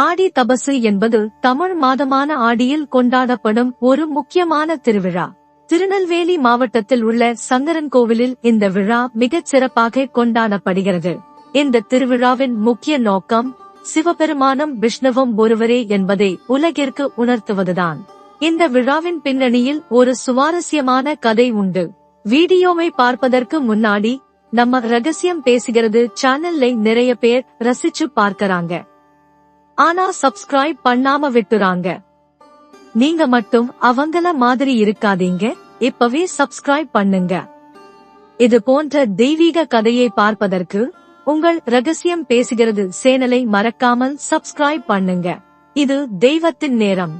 ஆடி தபசு என்பது தமிழ் மாதமான ஆடியில் கொண்டாடப்படும் ஒரு முக்கியமான திருவிழா. திருநெல்வேலி மாவட்டத்தில் உள்ள சங்கரன் கோவிலில் இந்த விழா மிகச் சிறப்பாக கொண்டாடப்படுகிறது. இந்த திருவிழாவின் முக்கிய நோக்கம் சிவபெருமானும் விஷ்ணுவும் ஒருவரே என்பதை உலகிற்கு உணர்த்துவதுதான். இந்த விழாவின் பின்னணியில் ஒரு சுவாரஸ்யமான கதை உண்டு. வீடியோவை பார்ப்பதற்கு முன்னாடி நம்ம ரகசியம் பேசுகிறது சேனல்லை நிறைய பேர் ரசிச்சு பார்க்கறாங்க. ஆனா சப்ஸ்கிரைப் பண்ணாம விட்டுறாங்க. நீங்க மட்டும் அவங்கள மாதிரி இருக்காதீங்க. இப்பவே சப்ஸ்கிரைப் பண்ணுங்க. இது போன்ற தெய்வீக கதையை பார்ப்பதற்கு உங்கள் ரகசியம் பேசுகிறது சேனலை மறக்காமல் சப்ஸ்கிரைப் பண்ணுங்க. இது தெய்வத்தின் நேரம்.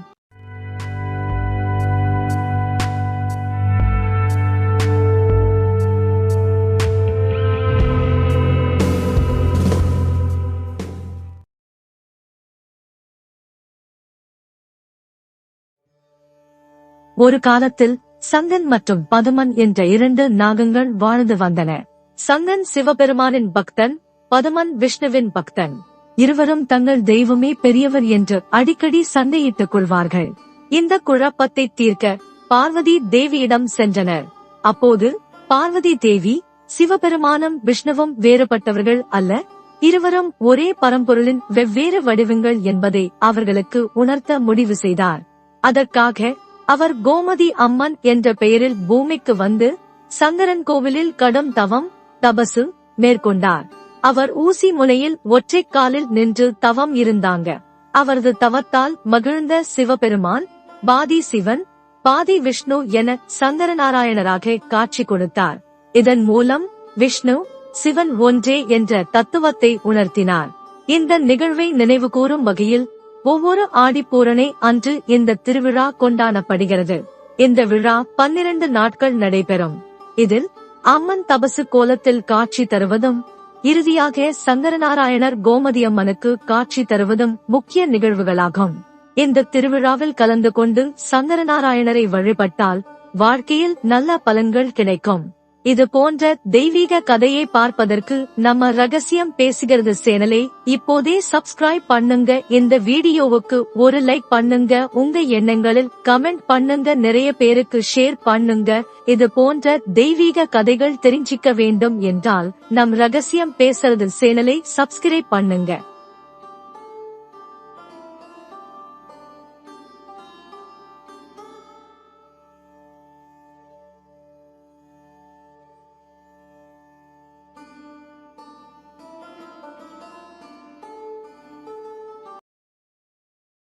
ஒரு காலத்தில் சங்கன் மற்றும் பதுமன் என்ற இரண்டு நாகங்கள் வாழ்ந்து வந்தன. சங்கன் சிவபெருமானின் பக்தன் பதுமன் விஷ்ணுவின் பக்தன். இருவரும் தங்கள் தெய்வமே பெரியவர் என்று அடிக்கடி சண்டையிட்டுக் கொள்வார்கள். இந்த குழப்பத்தை தீர்க்க பார்வதி தேவியிடம் சென்றனர். அப்போது பார்வதி தேவி சிவபெருமானும் விஷ்ணுவும் வேறுபட்டவர்கள் அல்ல இருவரும் ஒரே பரம்பொருளின் வெவ்வேறு வடிவங்கள் என்பதை அவர்களுக்கு உணர்த்த முடிவு செய்தார். அதற்காக அவர் கோமதி அம்மன் என்ற பெயரில் பூமிக்கு வந்து சங்கரன் கோவிலில் கடும் தவம் தபசு மேற்கொண்டார். அவர் ஊசி முனையில் ஒற்றை காலில் நின்று தவம் இருந்தாங்க. அவரது தவத்தால் மகிழ்ந்த சிவபெருமான் பாதி சிவன் பாதி விஷ்ணு என சங்கரநாராயணராக காட்சி கொடுத்தார். இதன் மூலம் விஷ்ணு சிவன் ஒன்றே என்ற தத்துவத்தை உணர்த்தினார். இந்த நிகழ்வை நினைவுகூரும் வகையில் ஒவ்வொரு ஆடிப்பூரணை அன்று இந்த திருவிழா கொண்டாடப்படுகிறது. இந்த விழா பன்னிரண்டு நாட்கள் நடைபெறும். இதில் அம்மன் தபசு கோலத்தில் காட்சி தருவதும் இறுதியாக சங்கரநாராயணர் கோமதியம்மனுக்கு காட்சி தருவதும் முக்கிய நிகழ்வுகளாகும். இந்த திருவிழாவில் கலந்து கொண்டு சங்கரநாராயணரை வழிபட்டால் வாழ்க்கையில் நல்ல பலன்கள் கிடைக்கும். இது போன்ற தெய்வீக கதையை பார்ப்பதற்கு நம்ம ரகசியம் பேசுகிறது சேனலை இப்போதே சப்ஸ்கிரைப் பண்ணுங்க. இந்த வீடியோவுக்கு ஒரு லைக் பண்ணுங்க. உங்க எண்ணங்களில் கமெண்ட் பண்ணுங்க. நிறைய பேருக்கு ஷேர் பண்ணுங்க. இது போன்ற தெய்வீக கதைகள் தெரிஞ்சிக்க வேண்டும் என்றால் நம் ரகசியம் பேசுறது சேனலை சப்ஸ்கிரைப் பண்ணுங்க.